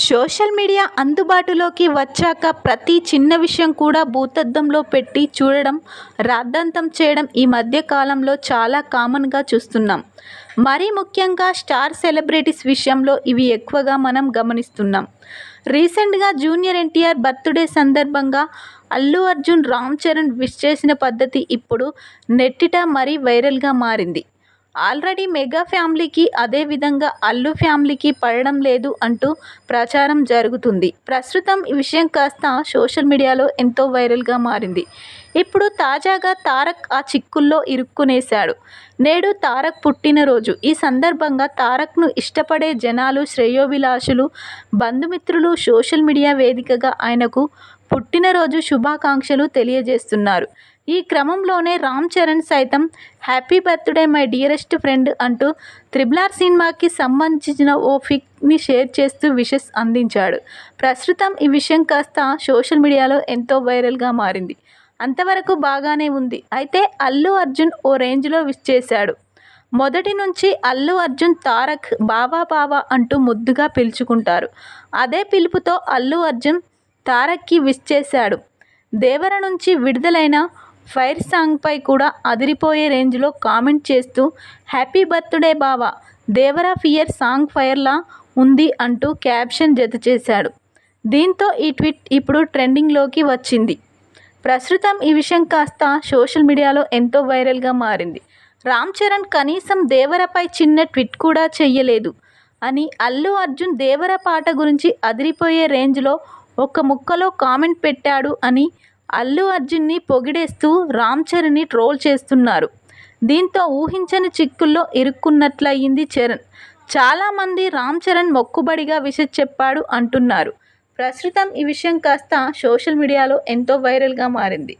Social media అందుబాటులోకి వచ్చాక ప్రతి చిన్న విషయం కూడా భూతద్దంలో పెట్టి చూడడం రాద్ధాంతం చేయడం ఈ మధ్య కాలంలో చాలా కామన్గా చూస్తున్నాం. మరీ ముఖ్యంగా స్టార్ సెలబ్రిటీస్ విషయంలో ఇవి ఎక్కువగా మనం గమనిస్తున్నాం. రీసెంట్గా జూనియర్ ఎన్టీఆర్ బర్త్డే సందర్భంగా అల్లు అర్జున్ రామ్ చరణ్ విష్ చేసిన పద్ధతి ఇప్పుడు నెట్టిట మరీ వైరల్గా మారింది. ఆల్రెడీ మెగా ఫ్యామిలీకి అదే విధంగా అల్లు ఫ్యామిలీకి పడడం లేదు అంటూ ప్రచారం జరుగుతుంది. ప్రస్తుతం ఈ విషయం కాస్త సోషల్ మీడియాలో ఎంతో వైరల్గా మారింది. ఇప్పుడు తాజాగా తారక్ ఆ చిక్కుల్లో ఇరుక్కునేశాడు. నేడు తారక్ పుట్టినరోజు. ఈ సందర్భంగా తారక్ను ఇష్టపడే జనాలు శ్రేయోభిలాషులు బంధుమిత్రులు సోషల్ మీడియా వేదికగా ఆయనకు పుట్టినరోజు శుభాకాంక్షలు తెలియజేస్తున్నారు. ఈ క్రమంలోనే రామ్ చరణ్ సైతం happy birthday my dearest friend అంటూ త్రిబులార్ సినిమాకి సంబంధించిన ఓ పిక్ని షేర్ చేస్తూ విషెస్ అందించాడు. ప్రస్తుతం ఈ విషయం కాస్త సోషల్ మీడియాలో ఎంతో వైరల్గా మారింది. అంతవరకు బాగానే ఉంది. అయితే అల్లు అర్జున్ ఓ రేంజ్లో విష్ చేశాడు. మొదటి నుంచి అల్లు అర్జున్ తారక్ బావా బావా అంటూ ముద్దుగా పిలుచుకుంటారు. అదే పిలుపుతో అల్లు అర్జున్ తారక్కి విష్ చేశాడు. దేవర నుంచి విడుదలైన ఫైర్ సాంగ్పై కూడా అదిరిపోయే రేంజ్లో కామెంట్ చేస్తూ హ్యాపీ బర్త్డే బావా దేవరా ఫియర్ సాంగ్ ఫైర్లా ఉంది అంటూ క్యాప్షన్ జత చేశాడు. దీంతో ఈ ట్వీట్ ఇప్పుడు ట్రెండింగ్లోకి వచ్చింది. ప్రస్తుతం ఈ విషయం కాస్త సోషల్ మీడియాలో ఎంతో వైరల్గా మారింది. రామ్ చరణ్ కనీసం దేవరపై చిన్న ట్వీట్ కూడా చెయ్యలేదు అని అల్లు అర్జున్ దేవర పాట గురించి అదిరిపోయే రేంజ్లో ఒక ముక్కలో కామెంట్ పెట్టాడు అని అల్లు అర్జున్ని పొగిడేస్తూ రామ్ చరణ్ని ట్రోల్ చేస్తున్నారు. దీంతో ఊహించని చిక్కుల్లో ఇరుక్కున్నట్లయింది చరణ్. చాలామంది రామ్ చరణ్ మొక్కుబడిగా విష చెప్పాడు అంటున్నారు. ప్రస్తుతం ఈ విషయం కాస్త సోషల్ మీడియాలో ఎంతో వైరల్గా మారింది.